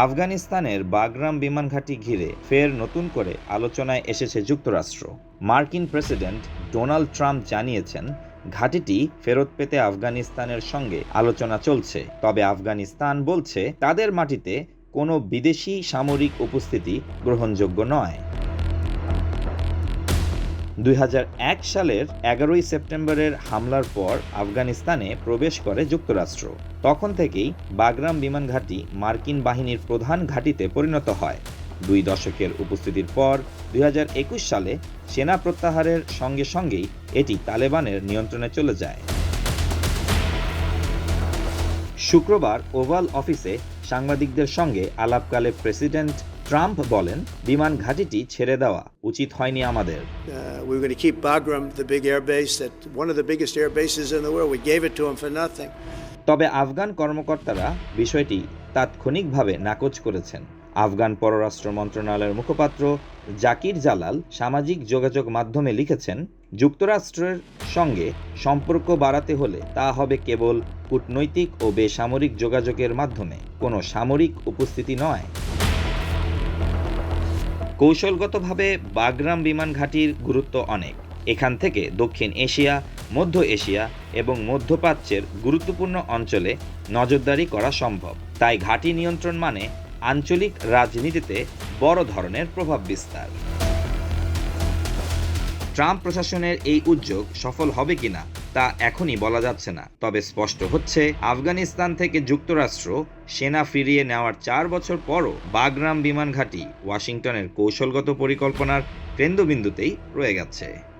আফগানিস্তানের বাগরাম বিমান ঘাঁটি ঘিরে ফের নতুন করে আলোচনায় এসেছে যুক্তরাষ্ট্র। মার্কিন প্রেসিডেন্ট ডোনাল্ড ট্রাম্প জানিয়েছেন, ঘাটিটি ফেরত পেতে আফগানিস্তানের সঙ্গে আলোচনা চলছে। তবে আফগানিস্তান বলছে, তাদের মাটিতে কোনো বিদেশি সামরিক উপস্থিতি গ্রহণযোগ্য নয়। দুই হাজার এক সালের এগারোই সেপ্টেম্বরের হামলার পর আফগানিস্তানে প্রবেশ করে যুক্তরাষ্ট্র। তখন থেকেই বাগরাম বিমান ঘাঁটি মার্কিন বাহিনীর প্রধান ঘাঁটিতে পরিণত হয়। দুই দশকের উপস্থিতির পর দুই হাজার একুশ সালে সেনা প্রত্যাহারের সঙ্গে সঙ্গেই এটি তালেবানের নিয়ন্ত্রণে চলে যায়। শুক্রবার ওভাল অফিসে সাংবাদিকদের সঙ্গে আলাপকালে প্রেসিডেন্ট ট্রাম্প বলেন বিমান ঘাঁটিটি ছেড়ে দেওয়া উচিত হয়নি আমাদের Uh, we were going to keep Bagram, the big air base, that one of the biggest air bases in the world. We gave it to him for nothing. তবে আফগান কর্মকর্তারা বিষয়টি তাৎক্ষণিকভাবে নাকচ করেছেন আফগান পররাষ্ট্র মন্ত্রণালয়ের মুখপাত্র জাকির জালাল সামাজিক যোগাযোগ মাধ্যমে লিখেছেন যুক্তরাষ্ট্রের সঙ্গে সম্পর্ক বাড়াতে হলে তা হবে কেবল কূটনৈতিক ও বেসামরিক যোগাযোগের মাধ্যমে কোনো সামরিক উপস্থিতি নয় কৌশলগতভাবে বাগরাম বিমান ঘাঁটির গুরুত্ব অনেক। এখান থেকে দক্ষিণ এশিয়া, মধ্য এশিয়া এবং মধ্যপ্রাচ্যের গুরুত্বপূর্ণ অঞ্চলে নজরদারি করা সম্ভব। তাই ঘাঁটি নিয়ন্ত্রণ মানে আঞ্চলিক রাজনীতিতে বড় ধরনের প্রভাব বিস্তার। ট্রাম্প প্রশাসনের এই উদ্যোগ সফল হবে কিনা তা এখনই বলা যাচ্ছে না। তবে স্পষ্ট হচ্ছে, আফগানিস্তান থেকে যুক্তরাষ্ট্র সেনা ফিরিয়ে নেওয়ার চার বছর পরও বাগরাম বিমান ঘাঁটি ওয়াশিংটনের কৌশলগত পরিকল্পনার কেন্দ্রবিন্দুতেই রয়ে গেছে।